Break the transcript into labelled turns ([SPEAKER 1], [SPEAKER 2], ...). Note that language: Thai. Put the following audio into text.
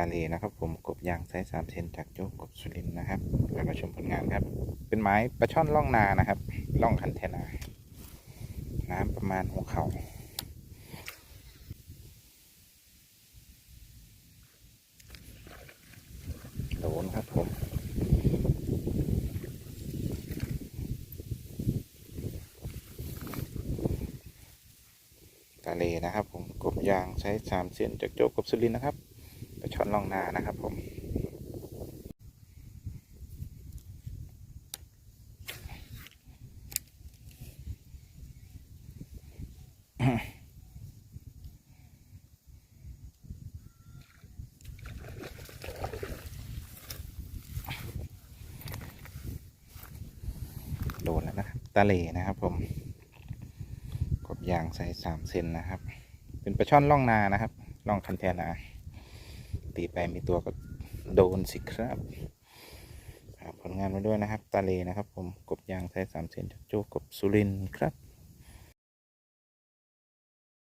[SPEAKER 1] าเลนะครับ ผมกบยางไซส์สามเซนจากโจกกบสุรินนะครับเรามาชมผลงานครับ เป็นไม้ปลาช่อนล่องนานะครับล่องคันเทนา น้ำประมาณหัวเข่าโดนครับผมทะเลนะครับ ผมกบยางใช้สามเส้นจากโจกกบสุรินนะครับ ปลาช่อนล่องนานะครับผมโดนแล้วนะครับตะเลนะครับผมกบยางใส่สามเซนนะครับ เป็นปลาช่อนล่องนานะครับล่องคันแทนา ตีไปมีตัวก็โดนสิครับผลงานมาด้วยนะครับ ตาเลนะครับ ผมกบยางไทยสามเซนจุกกบสุรินครับ